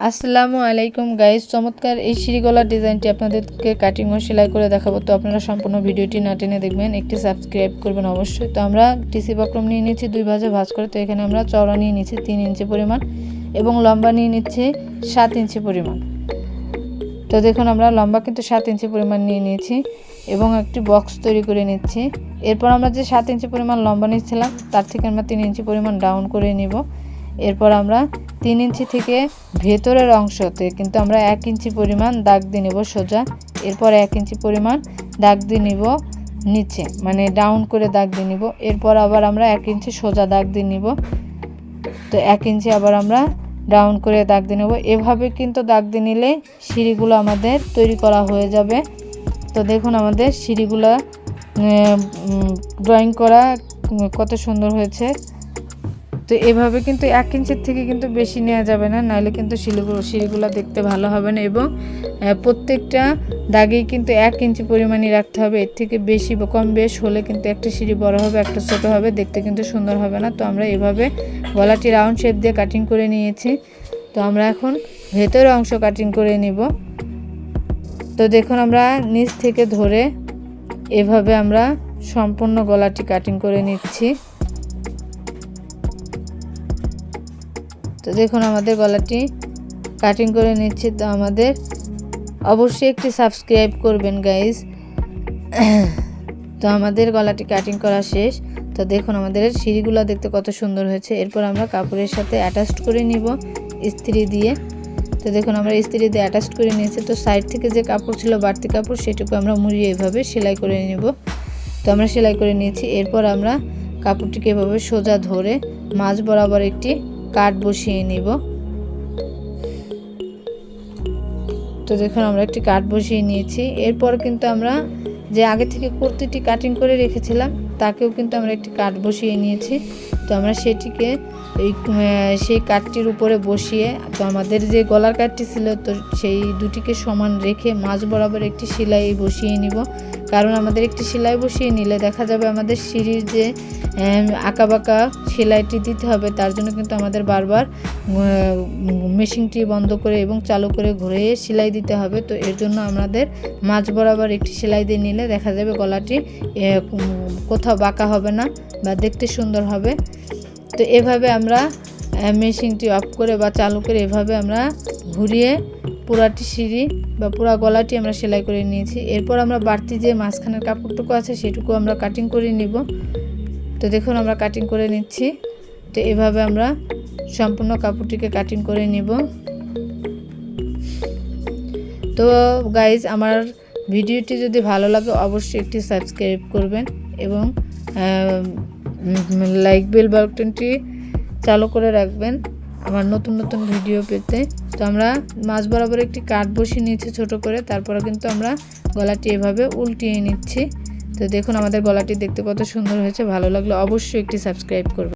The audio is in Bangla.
আসসালামু আলাইকুম গাইস চমৎকার এই সিঁড়িগলার ডিজাইনটি আপনাদেরকে কাটিং ও সেলাই করে দেখাবো। তো আপনারা সম্পূর্ণ ভিডিওটি না টেনে দেখবেন, একটি সাবস্ক্রাইব করবেন অবশ্যই। তো আমরা টিসি বক্রম নিয়ে নিচ্ছি, দুই ভাজে ভাজ করে। তো এখানে আমরা চওড়া নিয়ে নিচ্ছি, তিন ইঞ্চি পরিমাণ এবং লম্বা নিয়ে নিচ্ছি, সাত ইঞ্চি পরিমাণ। তো দেখুন, আমরা লম্বা কিন্তু সাত ইঞ্চি পরিমাণ নিয়ে নিয়েছি এবং একটি বক্স তৈরি করে নিচ্ছি। এরপর আমরা যে সাত ইঞ্চি পরিমাণ লম্বা নিচ্ছিলাম, তার থেকে আমরা তিন ইঞ্চি পরিমাণ ডাউন করে নিব। এরপর আমরা তিন ইঞ্চি থেকে ভেতরের অংশতে কিন্তু আমরা এক ইঞ্চি পরিমাণ দাগ দিয়ে নেব সোজা। এরপর এক ইঞ্চি পরিমাণ দাগ দিয়ে নিব নিচে মানে ডাউন করে দাগ দিয়ে নিব। এরপর আবার আমরা এক ইঞ্চি সোজা দাগ দিয়ে নিব। তো এক ইঞ্চি আবার আমরা ডাউন করে দাগ দিয়ে নেব। এভাবে কিন্তু দাগ দিয়ে নিলে সিঁড়িগুলো আমাদের তৈরি করা হয়ে যাবে। তো দেখুন আমাদের সিঁড়িগুলো ড্রয়িং করা কত সুন্দর হয়েছে। তো এভাবে কিন্তু এক ইঞ্চির থেকে কিন্তু বেশি নেওয়া যাবে না, নাহলে কিন্তু সিঁড়িগুলো সিঁড়িগুলো দেখতে ভালো হবে না এবং প্রত্যেকটা দাগেই কিন্তু এক ইঞ্চি পরিমাণই রাখতে হবে। এর থেকে বেশি কম বেশ হলে কিন্তু একটা সিঁড়ি বড় হবে, একটা ছোট হবে, দেখতে কিন্তু সুন্দর হবে না। তো আমরা এভাবে গলাটি রাউন্ড শেপ দিয়ে কাটিং করে নিয়েছি। তো আমরা এখন ভেতরের অংশ কাটিং করে নিব। তো দেখুন আমরা নিচ থেকে ধরে এভাবে আমরা সম্পূর্ণ গলাটি কাটিং করে নিচ্ছি। তো দেখুন, আমাদের গলাটি কাটিং করে নিচ্ছি। তো আমাদের অবশ্যই একটি সাবস্ক্রাইব করবেন গাইজ তো আমাদের গলাটি কাটিং করা শেষ। তো দেখুন, আমাদের সিঁড়িগুলো দেখতে কত সুন্দর হয়েছে। এরপর আমরা কাপড়ের সাথে অ্যাটাচড করে নিব ইস্ত্রি দিয়ে। তো দেখুন, আমরা ইস্ত্রি দিয়ে অ্যাটাচড করে নিয়েছি। তো সাইড থেকে যে কাপড় ছিল, বাড়তি কাপড়, সেটুকু আমরা মুড়িয়ে এভাবে সেলাই করে নেব। তো আমরা সেলাই করে নিয়েছি। এরপর আমরা কাপড়টিকে এভাবে সোজা ধরে মাঝ বরাবর একটি কাঠ বসিয়ে নিব। তো দেখুন, আমরা একটি কাঠ বসিয়ে নিয়েছি। এরপর কিন্তু আমরা যে আগে থেকে কুর্তিটি কাটিং করে রেখেছিলাম, তাকেও কিন্তু আমরা একটি কাঠ বসিয়ে নিয়েছি। তো আমরা সেটিকে এই সেই কাঠটির উপরে বসিয়ে, তো আমাদের যে গলার কাঠটি ছিল, তো সেই দুটিকে সমান রেখে মাঝ বরাবর একটি সেলাই বসিয়ে নিব। কারণ আমাদের একটি সেলাই বসিয়ে নিলে দেখা যাবে আমাদের সিঁড়ির যে আঁকা বাঁকা সেলাইটি দিতে হবে, তার জন্য কিন্তু আমাদের বারবার মেশিনটি বন্ধ করে এবং চালু করে ঘুরে সেলাই দিতে হবে। তো এর জন্য আমাদের মাঝ বরাবর একটি সেলাই দিয়ে নিলে দেখা যাবে গলাটি কোথাও বাঁকা হবে না বা দেখতে সুন্দর হবে। তো এভাবে আমরা মেশিনটি অফ করে বা চালু করে এভাবে আমরা ঘুরিয়ে পুরাটি সিঁড়ি বা পুরা গলাটি আমরা সেলাই করে নিয়েছি। এরপর আমরা বাড়তি যে মাঝখানের কাপড়টুকু আছে, সেটুকু আমরা কাটিং করে নিব। তো দেখুন, আমরা কাটিং করে নিচ্ছি। তো এভাবে আমরা সম্পূর্ণ কাপড়টিকে কাটিং করে নিব। তো গাইজ আমার ভিডিওটি যদি ভালো লাগে, অবশ্যই একটি সাবস্ক্রাইব করবেন এবং লাইক বেল বাটনটি চালু করে রাখবেন। আমার নতুন নতুন ভিডিও পেতে। তো আমরা মাছ বরাবর একটি কাঠ বসিয়ে নিয়েছি ছোট করে তারপরে কিন্তু আমরা গলাটি এভাবে উল্টিয়ে নিচ্ছি। তো দেখুন, আমাদের গলাটি দেখতে কত সুন্দর হয়েছে, ভালো লাগলে অবশ্যই একটি সাবস্ক্রাইব করবে